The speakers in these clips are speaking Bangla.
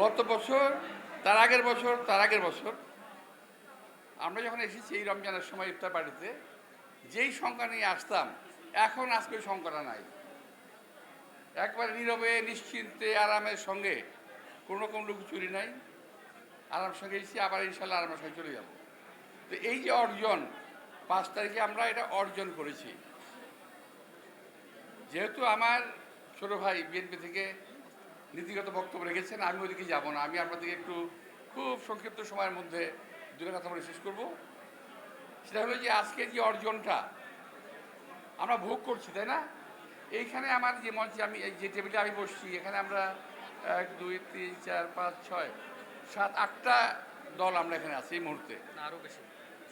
গত বছর, তার আগের বছর, তার আগের বছর, আমরা যখন এসেছি এই রমজানের সময় ইফতার পার্টিতে, যেই সংখ্যা নিয়ে আসতাম, এখন আজকে ওই সংখ্যাটা নাই। একবার নীরবে, নিশ্চিন্তে, আরামের সঙ্গে, কোনো রকম লুকচুরি নাই। আরাম সঙ্গে এসেছি, আবার ইনশাল্লাহ আরামের সঙ্গে চলে যাব। তো এই যে অর্জন, পাঁচ তারিখে আমরা এটা অর্জন করেছি। যেহেতু আমার ছোট ভাই বিএনপি থেকে নীতিগত বক্তব্য রেখেছেন আমি ওদিকে যাব না। আমি আপনাদেরকে একটু খুব সংক্ষিপ্ত সময়ের মধ্যে দুটো কথা বলে শেষ করব। সেটা হলো যে আজকে যে অর্জনটা আমরা ভোগ করছি তাই না? এইখানে আমার যে মঞ্চে আমি এই যে টেবিলে আমি বসছি এখানে আমরা এক দুই তিন চার পাঁচ ছয় সাত আটটা দল আমরা এখানে আছি এই মুহূর্তে। না আরও বেশি।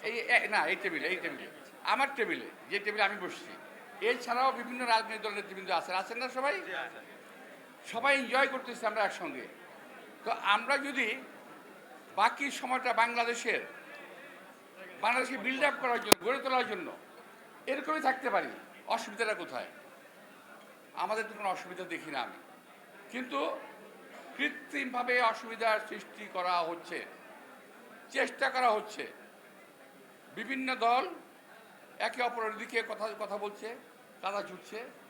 এই এ- না এই টেবিলে এই টেবিলে আমার টেবিলে যে টেবিলে আমি বসছি এছাড়াও বিভিন্ন রাজনৈতিক দলের নেতৃবৃন্দ আছেন। আছেন না সবাই? সবাই এনজয় করতেছি আমরা একসঙ্গে। তো আমরা যদি বাকি সময়টা বাংলাদেশের, বাংলাদেশকে বিল্ড আপ করার জন্য, গড়ে তোলার জন্য এরকমই থাকতে পারি, অসুবিধাটা কোথায়? আমাদের তো কোনো অসুবিধা দেখি না আমি। কিন্তু কৃত্রিমভাবে অসুবিধার সৃষ্টি করা হচ্ছে, চেষ্টা করা হচ্ছে। বিভিন্ন দল একে অপরের দিকে কথা কথা বলছে, কাদা ছুটছে।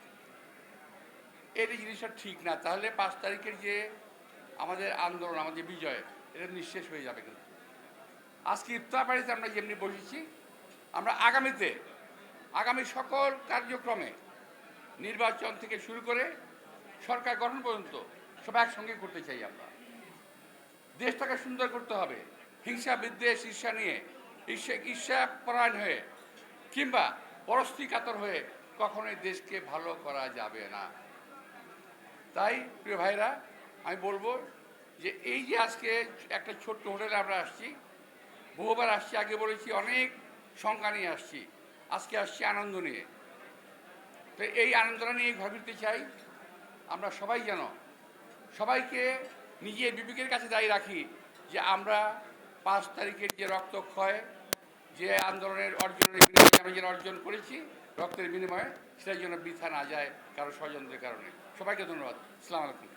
এই জিনিসটা ঠিক না। তাহলে পাঁচ তারিখের যে আমাদের আন্দোলন, আমাদের বিজয়, এটা নিঃশেষ হয়ে যাবে কিন্তু। আজকে ইফতার বাড়িতে আমরা যেমনি বসেছি, আমরা আগামীতে, আগামী সকল কার্যক্রমে নির্বাচন থেকে শুরু করে সরকার গঠন পর্যন্ত সব একসঙ্গে করতে চাই আমরা। দেশটাকে সুন্দর করতে হবে। হিংসা, বিদ্বেষ, ঈর্ষা নিয়ে, ঈর্ষা ঈর্ষা পরায়ণ হয়ে কিংবা পরস্তি কাতর হয়ে কখনোই দেশকে ভালো করা যাবে না। তাই, প্রিয় ভাইরা, আমি বলব যে এই যে আজকে একটা ছোট্ট হোটেলে আমরা আসছি, বহুবার আসছি, আগে বলেছি অনেক সংখ্যা নিয়ে আসছি, আজকে আসছি আনন্দ নিয়ে। তো এই আনন্দটা নিয়ে ঘর ফিরতে চাই, আমরা সবাই যেন সবাইকে নিজের বিবেকের কাছে দায়ী রাখি যে আমরা পাঁচ তারিখের যে রক্তক্ষয় যে আন্দোলনের অর্জনের বিনিময়ে আমি যেন অর্জন করেছি, রক্তের বিনিময়ে সেটার জন্য বৃথা না যায় কারও স্বজনদের কারণে। সবাইকে ধন্যবাদ। আসসালামু আলাইকুম।